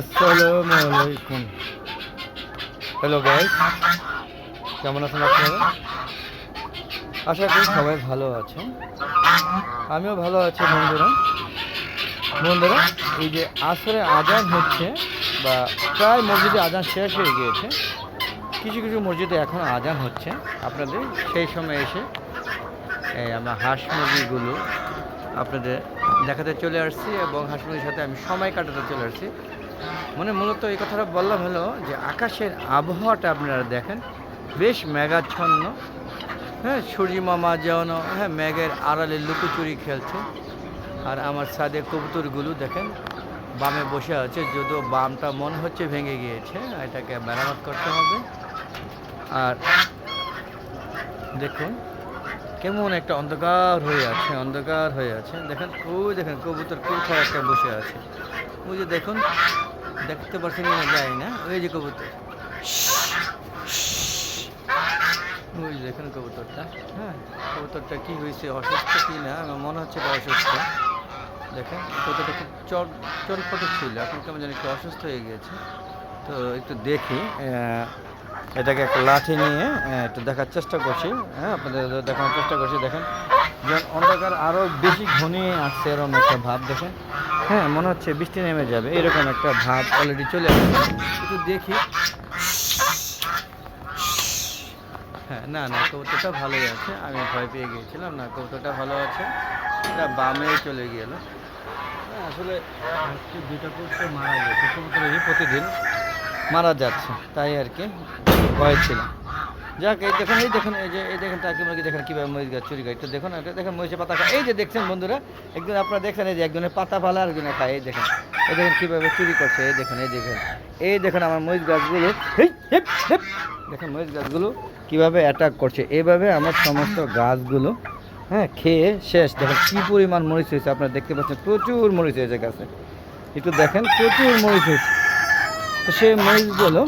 আসসালামু আলাইকুম hello guys কেমন আছেন আপনারা? আশা করি সবাই ভালো আছেন। আমিও ভালো আছি, বন্ধুরা। বন্ধুরা, এই যে আসরে আজান হচ্ছে বা প্রায় মসজিদে আজান শেষ হয়ে গিয়েছে, কিছু কিছু মসজিদে এখন আজান হচ্ছে। আপনাদের সেই সময় এসে এই আমরা হাঁস মুরগিগুলো আপনাদের দেখাতে চলে আসছি এবং হাঁস মুরগির সাথে আমি সময় কাটাতে চলে আসছি। মানে মূলত এই কথাটা বললাম হলো যে আকাশের আবহাওয়াটা আপনারা দেখেন, বেশ মেঘাচ্ছন্ন। হ্যাঁ সূর্য মামা যেন হ্যাঁ মেঘের আড়ালে লুকোচুরি খেলছে। আর আমার সাদে কবুতরগুলো দেখেন, বামে বসে আছে, যদিও বামটা মনে হচ্ছে ভেঙে গিয়েছে, এটাকে মেরামত করতে হবে। আর দেখুন, কেমন একটা অন্ধকার হয়ে আছে, অন্ধকার হয়ে আছে। দেখেন ওই দেখেন, কবুতর কোথাও একটা বসে আছে। ওই যে দেখুন দেখতে পাচ্ছেন না যায় না। ওই যে কবুতর। ওই দেখেন কবুতরটা। হ্যাঁ কবুতরটা কি হয়েছে, অসুস্থ কি না? আমার মনে হচ্ছে এটা অসুস্থ। দেখেন, কবুতরটা খুব চট, চটপটে ছিল। এখন কেমন যেন একটু অসুস্থ হয়ে গিয়েছে। তো একটু দেখি এটাকে একটা লাঠি নিয়ে একটু দেখার চেষ্টা করছি। হ্যাঁ আপনাদের দেখানোর চেষ্টা করছি। দেখেন যখন অন্ধকার আরও বেশি ঘনিয়ে আসছে এরকম একটা ভাব, দেখেন। হ্যাঁ মনে হচ্ছে বৃষ্টি নেমে যাবে। এরকম একটা ভাব অলরেডি চলে আসছে। একটু দেখি। হ্যাঁ না না কবুতরটা ভালোই আছে। আমি ভয় পেয়ে গিয়েছিলাম না কবুতরটা ভালো আছে। এটা বামে চলে গেল। হ্যাঁ, আসলে আজকে দুটা কবুতর মারা গেছে। কবুতরই প্রতিদিন মারা যাচ্ছে তাই আর কি। ভয় ছিল। যাক, এই দেখুন এই দেখুন, এই যে, এই দেখেন টাকি মুরগি, দেখেন কীভাবে মরিচ গাছ চুরি গাছ দেখুন এটা দেখেন মরিচের পাতা খায়। এই যে দেখছেন বন্ধুরা, একজন আপনারা দেখেন এই যে একজনের পাতা ফালা আর একজনে খায়। এই দেখেন এই দেখেন কীভাবে চুরি করছে, এই দেখেন এই দেখেন এই দেখেন আমার মরিচ গাছগুলো। দেখেন মরিচ গাছগুলো কীভাবে অ্যাটাক করছে। এইভাবে আমার সমস্ত গাছগুলো হ্যাঁ খেয়ে শেষ। দেখেন কী পরিমাণ মরিচ হয়েছে, আপনারা দেখতে পাচ্ছেন, প্রচুর মরিচ হয়েছে গাছে। একটু দেখেন, প্রচুর মরিচ হয়েছে। তো সেই মরিচগুলো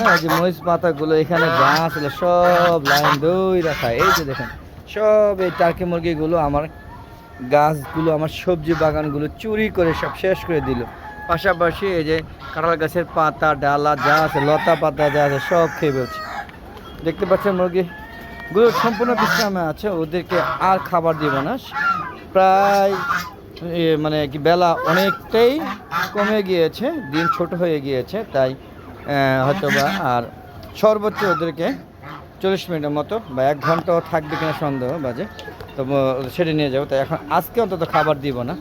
হ্যাঁ যে মরিচ পাতাগুলো এখানে গাছ ছিল সব লাইন দই রাখা এই যে দেখেন, সব এই টার্কি মুরগিগুলো আমার গাছগুলো, আমার সবজি বাগানগুলো চুরি করে সব শেষ করে দিল। পাশাপাশি এই যে কাঁঠাল গাছের পাতা, ডালা যা আছে, লতা পাতা যা আছে, সব খেয়ে ফেলছে। দেখতে পাচ্ছেন মুরগিগুলো সম্পূর্ণ বিশ্রামে আছে, ওদেরকে আর খাবার দিব না। প্রায় মানে কি বেলা অনেকটাই কমে গিয়েছে, দিন ছোট হয়ে গিয়েছে, তাই হয়তোবা আর সর্বোচ্চ ওদেরকে চল্লিশ মিনিটের মতো বা এক ঘন্টাও থাকবে কিনা সন্দেহ বাজে। তো সেটা নিয়ে যাব। তাই এখন আজকে অন্তত খাবার দিব না।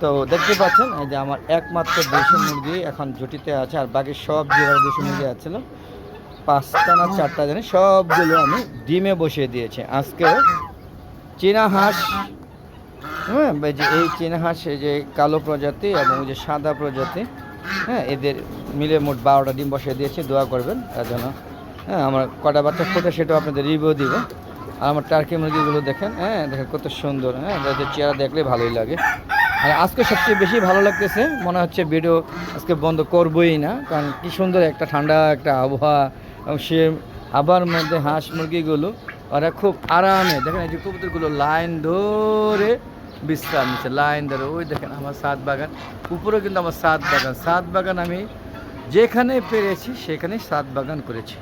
তো দেখতে পাচ্ছেন, এই যে আমার একমাত্র দেশি মুরগি এখন জুটিতে আছে আর বাকি সব যেভাবে দেশি মুরগি আছিল পাঁচটা না চারটা জানি, সবগুলো আমি ডিমে বসিয়ে দিয়েছি। আজকেও চীনা হাঁস হ্যাঁ যে এই চীনা হাঁস, এই যে কালো প্রজাতি এবং যে সাদা প্রজাতি হ্যাঁ এদের মিলে মোট বারোটা ডিম বসিয়ে দিয়েছি, দোয়া করবেন, তার জন্য। হ্যাঁ আমার কটা বাচ্চা ফোটে সেটাও আপনাদের রিভিউ দিব। আর আমার টার্কি মুরগিগুলো দেখেন হ্যাঁ দেখেন কত সুন্দর হ্যাঁ তাদের চেহারা দেখলে ভালোই লাগে। আর আজকে সবচেয়ে বেশি ভালো লাগতেছে, মনে হচ্ছে ভিডিও আজকে বন্ধ করবই না, কারণ কি সুন্দর একটা ঠান্ডা একটা আবহাওয়া, এবং সে আবার মধ্যে হাঁস মুরগিগুলো, ওরা খুব আরামে, দেখেন এই যে কবুতরগুলো লাইন ধরে বিশ্রাম নিচ্ছে। লাইন ধরে, ওই দেখেন আমার সাত বাগান। উপরেও কিন্তু আমার সাত বাগান। সাত বাগান আমি যেখানে পেরেছি সেখানেই সাত বাগান করেছি।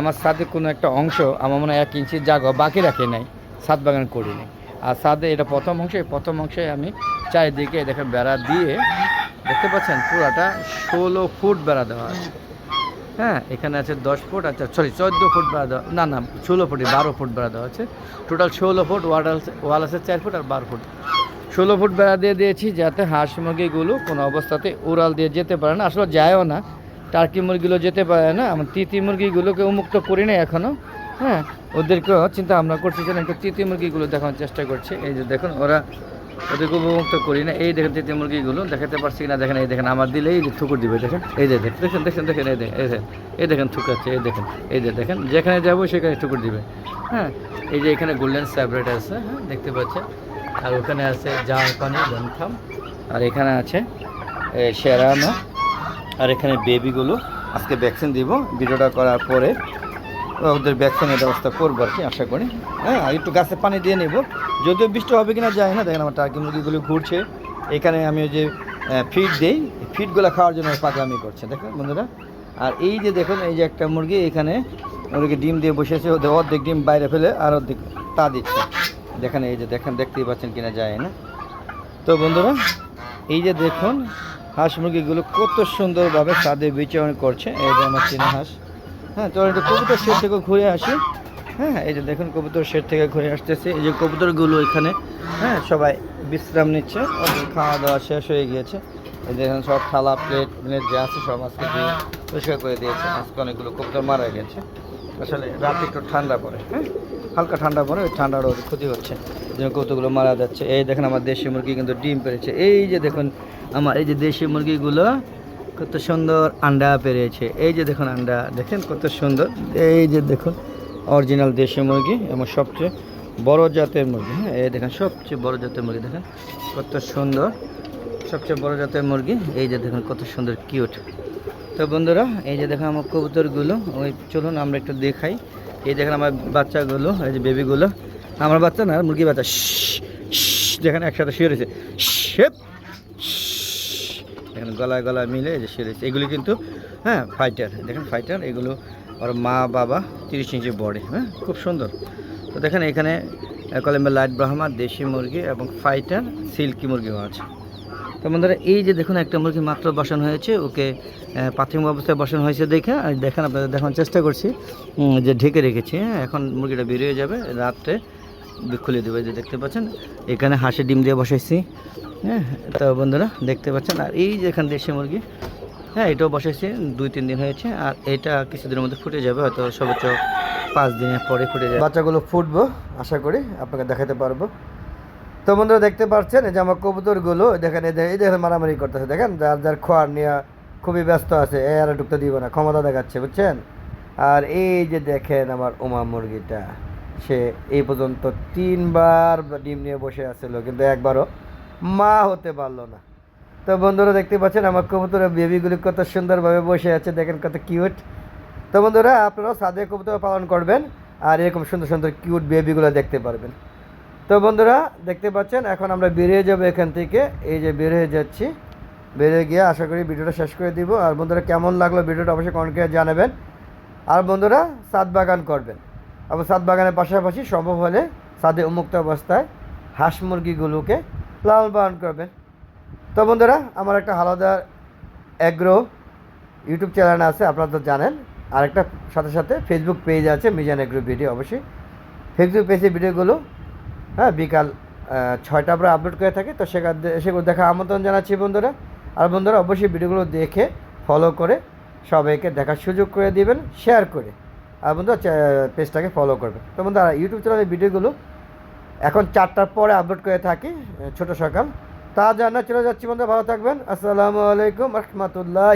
আমার সাথে কোনো একটা অংশ আমার মনে হয় এক ইঞ্চি জায়গা বাকি রাখে নাই। সাত বাগান করিনি আর সাদে এটা প্রথম অংশ প্রথম অংশে আমি চারিদিকে দেখেন বেড়া দিয়ে, দেখতে পাচ্ছেন পুরাটা ষোলো ফুট বেড়া দেওয়া আছে। হ্যাঁ এখানে আছে দশ ফুট আচ্ছা সরি চোদ্দ ফুট বেড়া দেওয়া, না না, ষোলো ফুটই বারো ফুট বেড়া দেওয়া আছে। টোটাল ষোলো ফুট ওয়াল ওয়াল আছে চার ফুট আর বারো ফুট। ষোলো ফুট বেড়া দিয়ে দিয়েছি যাতে হাঁস মুরগিগুলো কোনো অবস্থাতে উড়াল দিয়ে যেতে পারে না, আসলে যায়ও না। টার্কি মুরগিগুলো যেতে পারে না আমার তিতি মুরগিগুলোকে উন্মুক্ত করি না এখনও হ্যাঁ ওদেরকেও চিন্তা ভাবনা করছি যেন একটু তিতি মুরগিগুলো দেখানোর চেষ্টা করছি। এই যে দেখুন, ওরা ওদেরকে উপমুক্ত করি না। এই দেখেন তিতি মুরগিগুলো, দেখাতে পারছি না দেখেন, এই দেখেন, আমার দিলে এই যে ঠুকুর দিবে, দেখেন, এই যে, দেখেন দেখেন দেখেন দেখেন, এই দেখেন এই দেখেন এই দেখেন এই দেখেন, এই যে, দেখেন, যেখানে যাব সেখানে ঠুকুর দিবে। হ্যাঁ এই যে এখানে গোল্ডেন স্যাবরেট আছে হ্যাঁ দেখতে পাচ্ছেন আর ওখানে আছে জাহাপানি লন্থাম আর এখানে আছে সেরানো, আর এখানে বেবিগুলো আজকে ভ্যাকসিন দিব, ভিডিওটা করার পরে ওদের ভ্যাকসিনের ব্যবস্থা করব আর কি, আশা করি। হ্যাঁ একটু গাছে পানি দিয়ে নেব। যদিও বৃষ্টি হবে কিনা যায় না, দেখেন আমার টার্কি মুরগিগুলো ঘুরছে। এখানে আমি ওই যে ফিড দিই। ফিটগুলো খাওয়ার জন্য পাগলামি করছে, দেখেন বন্ধুরা। আর এই যে দেখুন, এই যে একটা মুরগি, এখানে ওদেরকে ডিম দিয়ে বসেছে, ওদের অর্ধেক ডিম বাইরে ফেলে আর অর্ধেক তা দিচ্ছে। দেখেন এই যে, দেখেন, দেখতেই পাচ্ছেন কিনা যায় না। তো বন্ধুরা, এই যে দেখুন, হাঁস মুরগিগুলো কত সুন্দরভাবে স্বাদে বিচরণ করছে। এই যে আমার চীনা হাঁস। হ্যাঁ তো একটু কবুতর শেড থেকে ঘুরে আসি। হ্যাঁ এই যে দেখুন, কবুতর শেড থেকে ঘুরে আসতেছে। এই যে কবুতরগুলো এখানে হ্যাঁ সবাই বিশ্রাম নিচ্ছে। খাওয়া দাওয়া শেষ হয়ে গিয়েছে। এই দেখুন, সব থালা প্লেট প্লেট যে আছে সব আজকে দিয়ে পরিষ্কার করে দিয়েছে। আজকে অনেকগুলো কবুতর মারা গেছে। আসলে রাতে একটু ঠান্ডা পড়ে হ্যাঁ হালকা ঠান্ডা পড়ে, ওই ঠান্ডার ওর ক্ষতি হচ্ছে। জন্য কৌতুকগুলো মারা যাচ্ছে। এই দেখেন, আমার দেশি মুরগি কিন্তু ডিম পেরেছে। এই যে দেখুন, আমার এই যে দেশি মুরগিগুলো কত সুন্দর আন্ডা পেরেছে এই যে দেখুন আন্ডা, দেখেন কত সুন্দর। এই যে দেখুন, অরিজিনাল দেশি মুরগি এবং সবচেয়ে বড় জাতের মুরগি হ্যাঁ? এই দেখেন, সবচেয়ে বড় জাতের মুরগি, দেখেন কত সুন্দর। সবচেয়ে বড় জাতের মুরগি, এই যে দেখুন কত সুন্দর, কিউট। তো বন্ধুরা, এই যে দেখেন আমার কবুতরগুলো, ওই চলুন আমরা একটু দেখাই। এই দেখেন আমার বাচ্চাগুলো, এই যে বেবিগুলো আমার বাচ্চা না মুরগি বাচ্চা দেখেন একসাথে শুয়ে রয়েছে শেপ দেখেন গলায় গলায় মিলে যে রয়েছে এগুলি কিন্তু হ্যাঁ ফাইটার দেখেন ফাইটার এগুলো ওর মা, বাবা তিরিশ ইঞ্চি বডি হ্যাঁ খুব সুন্দর। তো দেখেন এখানে কলম্বের লাইট ব্রাহ্মা, দেশি মুরগি এবং ফাইটার সিল্কি মুরগিও আছে তো বন্ধুরা, এই যে দেখুন একটা মুরগি মাত্র বসানো হয়েছে, ওকে প্রাথমিক অবস্থায় বসানো হয়েছে দেখে, আর দেখেন আপনাদের দেখানোর চেষ্টা করছি যে ঢেকে রেখেছি হ্যাঁ এখন মুরগিটা বেরিয়ে যাবে রাত্রে খুলে দেবে যে দেখতে পাচ্ছেন, এখানে হাঁসের ডিম দিয়ে বসাইছি। হ্যাঁ তো বন্ধুরা দেখতে পাচ্ছেন, আর এই যে এখানে দেশি মুরগি হ্যাঁ এটাও বসাইছি, দুই, তিন দিন হয়েছে, আর এটা কিছুদিনের মধ্যে ফুটে যাবে, হয়তো সর্বোচ্চ পাঁচ দিনের পরে ফুটে যাবে। বাচ্চাগুলো ফুটবো, আশা করি আপনাকে দেখাতে পারব। তো বন্ধুরা দেখতে পাচ্ছেন, এই যে আমার কবুতরগুলো, দেখেন, এই দেখেন মারামারি করতেছে, দেখেন, যার যার খোয়ার নিয়ে খুবই ব্যস্ত আছে, এ আর ঢুকতে দিব না, ক্ষমতা দেখাচ্ছে, বুঝছেন? আর এই যে দেখেন আমার উমা মুরগিটা। সে এই পর্যন্ত তিনবার ডিম নিয়ে বসে আছিল, কিন্তু একবারও মা হতে পারল না। তো বন্ধুরা দেখতে পাচ্ছেন, আমার কবুতরের বেবিগুলি কত সুন্দরভাবে বসে আছে, দেখেন কত কিউট তো বন্ধুরা, আপনারাও সাদে কবুতর পালন করবেন আর এরকম সুন্দর সুন্দর কিউট বেবিগুলো দেখতে পারবেন। তো বন্ধুরা, দেখতে পাচ্ছেন, এখন আমরা বেরিয়ে যাব এখান থেকে। এই যে বের হয়ে যাচ্ছি, বেরিয়ে গিয়ে আশা করি ভিডিওটা শেষ করে দিব। আর বন্ধুরা, কেমন লাগল ভিডিওটা অবশ্যই কমেন্ট করে জানাবেন। আর বন্ধুরা, সাত বাগান করবেন। এবং সাত বাগানের পাশাপাশি সম্ভব হলে সাদে উন্মুক্ত অবস্থায় হাঁস মুরগিগুলোকে লালন পালন করবেন। তো বন্ধুরা, আমার একটা হালাদা অ্যাগ্রো ইউটিউব চ্যানেল আছে, আপনারা তো জানেন। আর একটা সাথে সাথে ফেসবুক পেজ আছে, মিজান অ্যাগ্রো ভিডিও অবশ্যই। ফেসবুক পেজে ভিডিওগুলো হ্যাঁ বিকাল ছয়টা পরে আপলোড করে থাকি। তো সেখান সেগুলো দেখা আমন্ত্রণ জানাচ্ছি বন্ধুরা। আর বন্ধুরা, অবশ্যই ভিডিওগুলো দেখে ফলো করে সবাইকে দেখার সুযোগ করে দিবেন শেয়ার করে। আর বন্ধুরা পেজটাকে ফলো করবে। তো বন্ধুরা ইউটিউব চ্যানেলের ভিডিওগুলো এখন চারটার পরে আপলোড করে থাকি ছোটো সকাল তা জানা, চলে যাচ্ছি বন্ধু ভালো থাকবেন। আসসালামু আলাইকুম রহমতুল্লাহ